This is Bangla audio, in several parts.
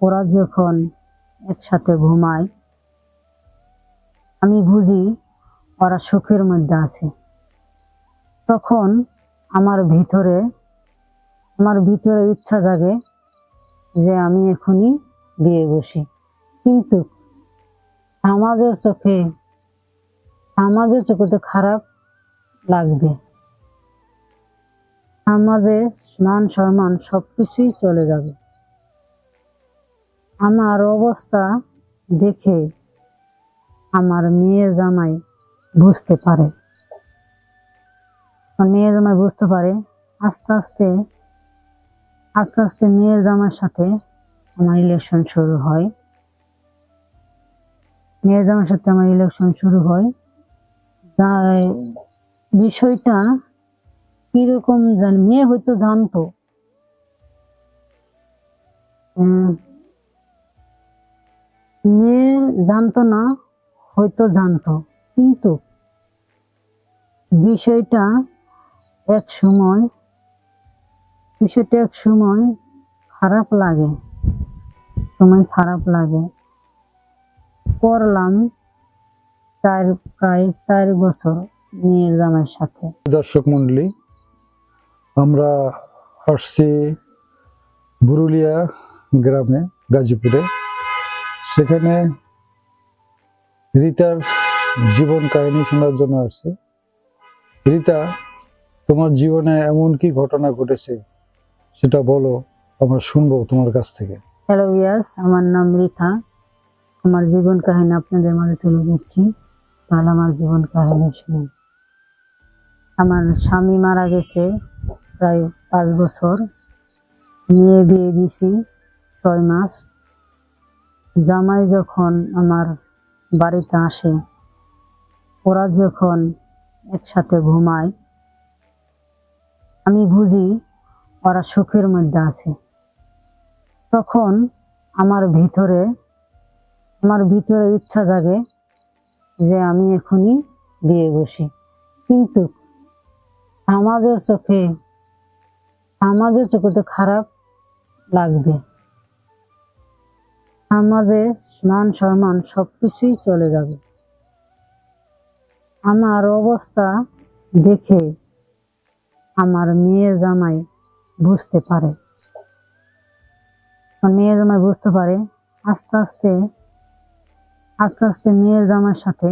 ওরা যখন একসাথে ঘুমায়, আমি বুঝি ওরা সুখের মধ্যে আছে। তখন আমার ভিতরে আমার ভিতরে ইচ্ছা জাগে যে আমি এখনই বিয়ে বসি। কিন্তু সমাজের চোখে সমাজের চোখে তো খারাপ লাগবে। সমাজে মান সম্মান সবকিছুই চলে যাবে। আমার অবস্থা দেখে আমার মেয়ে জামাই বুঝতে পারে। মেয়ে জামাই বুঝতে পারে, আস্তে আস্তে আস্তে আস্তে মেয়ের জামার সাথে আমার ইলেকশন শুরু হয়। মেয়ের জামার সাথে আমার ইলেকশন শুরু হয়। যা বিষয়টা কীরকম জান, মেয়ে হয়তো জানতো। মেয়ে জানতো না, হয়তো জানতো। কিন্তু বিষয়টা এক সময়, বিষয়টা এক সময় খারাপ লাগে। সময় খারাপ লাগে। করলাম চার, প্রায় চার বছর মেয়ের জামাইয়ের সাথে। দর্শক মন্ডলী আমরা আসছি বুরুলিয়া গ্রামে, গাজীপুরে। সেখানে রীতার জীবন কাহিনী শোনার জন্য আসছি। রীতা, তোমার জীবনে এমন কি ঘটনা ঘটেছে সেটা বলো, আমরা শুনব তোমার কাছ থেকে। হ্যালো ইয়াস আমার নাম রিথা আমার জীবন কাহিনী আপনাদের মাঝে তুলে দিচ্ছি তাহলে আমার জীবন কাহিনী শুনুন। আমার স্বামী মারা গেছে প্রায় পাঁচ বছর। মেয়ে বিয়ে দিছি ছয় মাস। জামাই যখন আমার বাড়িতে আসে, ওরা যখন একসাথে ঘুমায়, আমি বুঝি ওরা সুখের মধ্যে আছে। তখন আমার ভিতরে আমার ভিতরে ইচ্ছা জাগে যে আমি এখনই বিয়ে বসি। কিন্তু সমাজের চোখে সমাজের চোখে তো খারাপ লাগবে। সমাজে মান সম্মান সবকিছুই চলে যাবে। আমার অবস্থা দেখে আমার মেয়ে জামাই বুঝতে পারে। মেয়ে জামাই বুঝতে পারে, আস্তে আস্তে আস্তে আস্তে মেয়ের জামার সাথে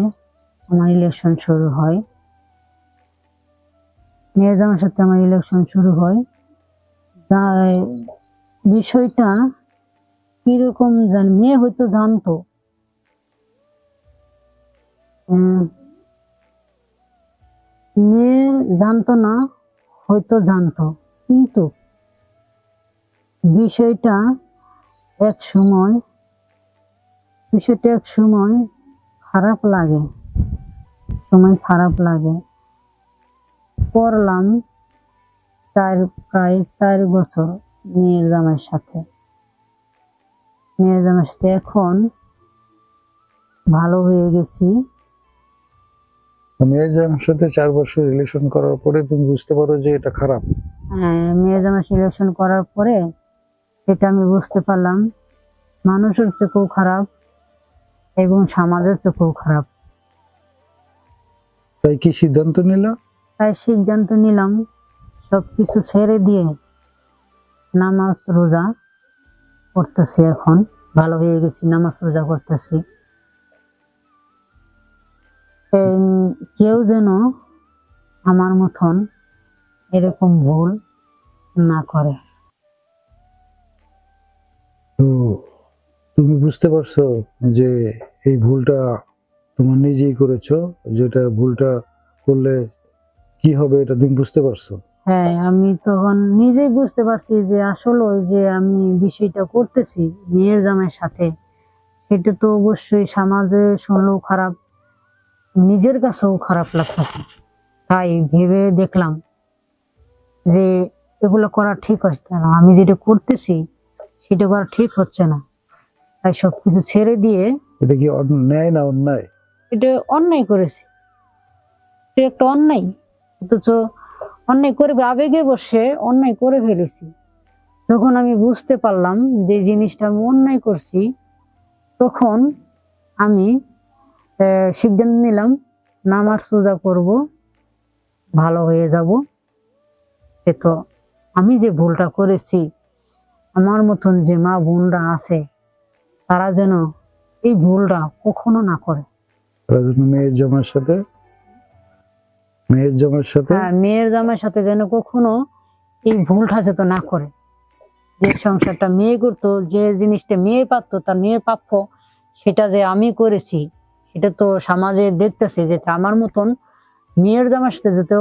আমার ইলেকশন শুরু হয়। মেয়ের জামার সাথে আমার ইলেকশন শুরু হয়। বিষয়টা কীরকম জান, মেয়ে হয়তো জানতো। মেয়ে জানতো না, হয়তো জানতো। কিন্তু বিষয়টা এক সময়, বিষয়টা এক সময় খারাপ লাগে। সময় খারাপ লাগে। করলাম চার, প্রায় চার বছর মেয়ের জামাইয়ের সাথে। মেয়ের জামাইয়ের সাথে এখন ভালো হয়ে গেছি। মেয়ের সাথে চার বছর রিলেশন করার পরে তুমি বুঝতে পারো যে এটা খারাপ। হ্যাঁ, মেয়ের জামাই সিলেকশন করার পরে সেটা আমি বুঝতে পারলাম। মানুষের চোখেও খারাপ এবং সমাজের চোখেও খারাপ। তাই কি সিদ্ধান্ত নিলা? তাই সিদ্ধান্ত নিলাম সব কিছু ছেড়ে দিয়ে নামাজ রোজা করতেছি এখন। ভালো হয়ে গেছি, নামাজ রোজা করতেছি। কেউ যেন আমার মতন এরকম ভুল না করে। তো তুমি বুঝতে পারছ যে এই ভুলটা তোমার নিজেই করেছ, যেটা ভুলটা করলে কি হবে এটা তুমি বুঝতে পারছ? হ্যাঁ আমি তখন নিজেই বুঝতে পারছি যে আসলে ওই যে আমি বিষয়টা করতেছি মেয়ের জামাইয়ের সাথে সেটা তো অবশ্যই সমাজে শুনলেও খারাপ নিজের কাছেও খারাপ লাগতেছে। তাই ভেবে দেখলাম যে এগুলো করা ঠিক হচ্ছে না। আমি যেটা করতেছি সেটা করা ঠিক হচ্ছে না। তাই সবকিছু ছেড়ে দিয়ে এটা কি অন্যায় না অন্যায়? এটা অন্যায় করেছে। এটা একটা অন্যায় অথচ অন্যায় করে আবেগে বসে অন্যায় করে ফেলেছি। যখন আমি বুঝতে পারলাম যে জিনিসটা আমি অন্যায় করছি, তখন আমি সিদ্ধান্ত নিলাম নামাজ রোজা করব, ভালো হয়ে যাব। এ তো আমি যে ভুলটা করেছি, আমার মতন যে মা বোনরা আছে, তারা যেন এই ভুলটা কখনো না করে। মেয়ের জামার সাথে মেয়ের জামার সাথে? হ্যাঁ মেয়ের জামাইয়ের সাথে যেন কখনো এই ভুলটা যেত না করে। যে সংসারটা মেয়ে করতো যে জিনিসটা মেয়ে পারতো তার মেয়ে প্রাপ্য সেটা যে আমি করেছি সেটা তো সমাজে দেখতেছে যেটা আমার মতন মেয়ের জামার সাথে যেত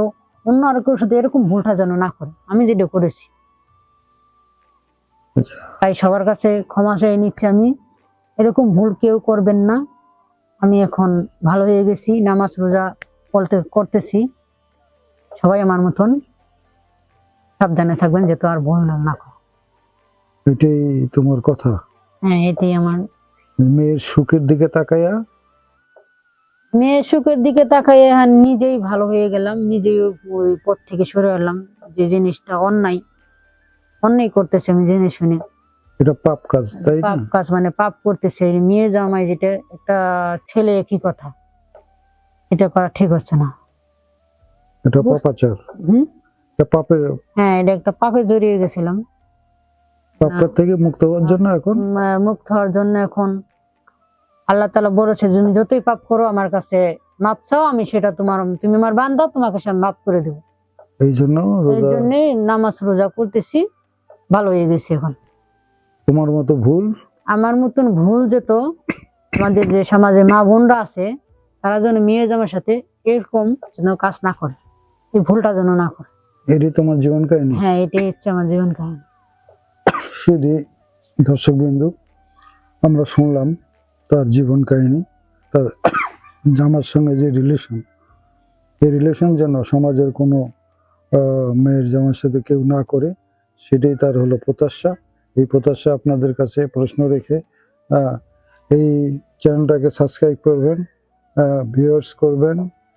অন্য আর কেউ সাথে এরকম ভুলটা যেন না করে। আমি যেটা করেছি। তাই সবার কাছে ক্ষমা চেয়ে নিচ্ছি আমি। এরকম ভুল কেউ করবেন না। আমি এখন ভালো হয়ে গেছি নামাজ রোজা করতে করতেছি। সবাই আমার মতন সাবধানে থাকবেন যেহেতু আর ভুল না এটাই তোমার কথা? হ্যাঁ এটাই আমার। মেয়ের সুখের দিকে তাকাইয়া মেয়ের সুখের দিকে তাকাই হ্যাঁ নিজেই ভালো হয়ে গেলাম নিজেই ওই পথ থেকে সরে এলাম যে জিনিসটা অন্যায় অন্যায় করতেছে আমি জেনে শুনে। এটা পাপ কাজ তাই পাপ কাজ মানে পাপ করতেছে মেয়ের জামাই যেটা একটা ছেলে একই কথা। এটা করা ঠিক হচ্ছে না। এটা বুঝ- পাপাচার হুম? এটা পাপের হ্যাঁ এটা একটা পাপে জড়িয়ে গেছিলাম। পাপটার থেকে মুক্ত হওয়ার জন্য এখন? মুক্ত হওয়ার জন্য এখন। আল্লাহ তালা বলেছে তুমি যতই পাপ করো আমার কাছে মাপ চাও আমি সেটা তোমার তুমি আমার বান্ধা তোমাকে সে মাপ করে দেবো। এই জন্য এই জন্য নামাজ রোজা করতেছি ভালো হয়ে গেছি এখন। তোমার মতো ভুল? আমার মতন ভুল যেত আমাদের যে সমাজে মা বোনরা আছে তারা যেন মেয়ে জামার সাথে এরকম যেন কাজ না করে। এই ভুলটা যেন না করে। এটি তোমার জীবন কাহিনী? হ্যাঁ এটাই হচ্ছে আমার জীবন কাহিনী। শুধু দর্শক বিন্দু আমরা শুনলাম তার জীবন কাহিনী তার জামার সঙ্গে যে রিলেশন এই রিলেশন যেন সমাজের কোনো মেয়ের জামার সাথে কেউ না করে সেটাই তার হলো প্রত্যাশা। এই প্রত্যাশা আপনাদের কাছে প্রশ্ন রেখে এই চ্যানেলটাকে সাবস্ক্রাইব করবেন ভিউয়ার্স করবেন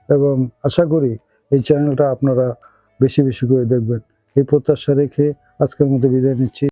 এবং আশা করি এই চ্যানেলটা আপনারা বেশি বেশি করে দেখবেন। এই প্রত্যাশা রেখে আজকের মতো বিদায় নিচ্ছি।